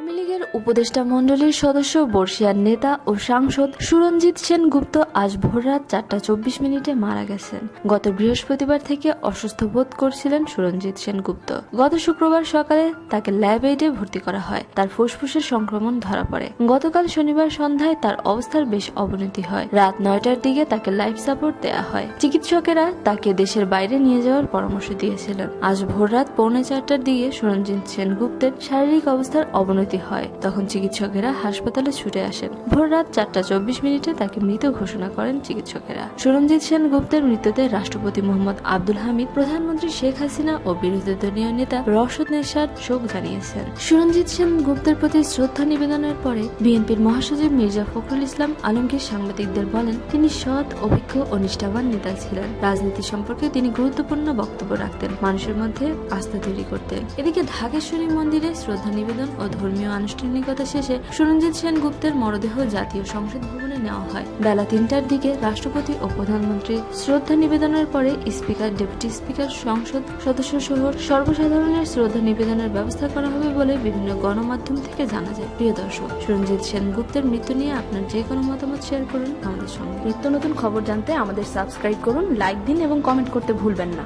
আওয়ামী লীগের উপদেষ্টা মণ্ডলীর সদস্য, বর্ষিয়ার নেতা ও সাংসদ সুরঞ্জিত সেনগুপ্ত আজ ভোররাত চারটা চব্বিশ মিনিটে মারা গেছেন। গত বৃহস্পতিবার থেকে অসুস্থ বোধ করছিলেন সুরঞ্জিত সেনগুপ্ত। গত শুক্রবার সকালে তাকে ল্যাব এইডে ভর্তি করা হয়। তার ফুসফুসের সংক্রমণ ধরা পড়ে। গতকাল শনিবার সন্ধ্যায় তার অবস্থার বেশ অবনতি হয়। রাত নয়টার দিকে তাকে লাইফ সাপোর্ট দেয়া হয়। চিকিৎসকেরা তাকে দেশের বাইরে নিয়ে যাওয়ার পরামর্শ দিয়েছিলেন। আজ ভোররাত পৌনে চারটার দিকে সুরঞ্জিত সেনগুপ্তের শারীরিক অবস্থার অবনতি হয়, তখন চিকিৎসকেরা হাসপাতালে ছুটে আসেন। ভোর রাত চারটা চব্বিশ মিনিটে তাকে মৃত ঘোষণা করেন চিকিৎসকেরা। সুরঞ্জিত সেনগুপ্তের মৃত্যুতে রাষ্ট্রপতি মোহাম্মদ আব্দুল হামিদ, প্রধানমন্ত্রী শেখ হাসিনা ও বিরোধী দলীয় নেতা রশদ নেশাদ শোক জানিয়েছেন। সুরঞ্জিত সেনগুপ্তের প্রতি শ্রদ্ধা নিবেদনের পরে বিএনপির মহাসচিব মির্জা ফখরুল ইসলাম আলমগীর সাংবাদিকদের বলেন, তিনি সৎ, অভিজ্ঞ ও নিষ্ঠাবান নেতা ছিলেন। রাজনীতি সম্পর্কে তিনি গুরুত্বপূর্ণ বক্তব্য রাখতেন। মানুষের মধ্যে আস্থা তৈরি করতেন। এদিকে ঢাকেশ্বরী মন্দিরে শ্রদ্ধা নিবেদন ও ধর্মীয় আনুষ্ঠানিকতা শেষে সুরঞ্জিত সেনগুপ্তের মরদেহ জাতীয় সংসদ ভবনে নেওয়া হয়। বেলা তিনটার দিকে রাষ্ট্রপতি ও প্রধানমন্ত্রী শ্রদ্ধা নিবেদনের পরে স্পিকার, ডেপুটি স্পিকার, সংসদ সদস্য সহ সর্বসাধারণের শ্রদ্ধা নিবেদনের ব্যবস্থা করা হবে বলে বিভিন্ন গণমাধ্যম থেকে জানা যায়। প্রিয় দর্শক, সুরঞ্জিত সেনগুপ্তের মৃত্যু নিয়ে আপনার যে কোনো মতামত শেয়ার করুন আমাদের সঙ্গে। নিত্য নতুন খবর জানতে আমাদের সাবস্ক্রাইব করুন, লাইক দিন এবং কমেন্ট করতে ভুলবেন না।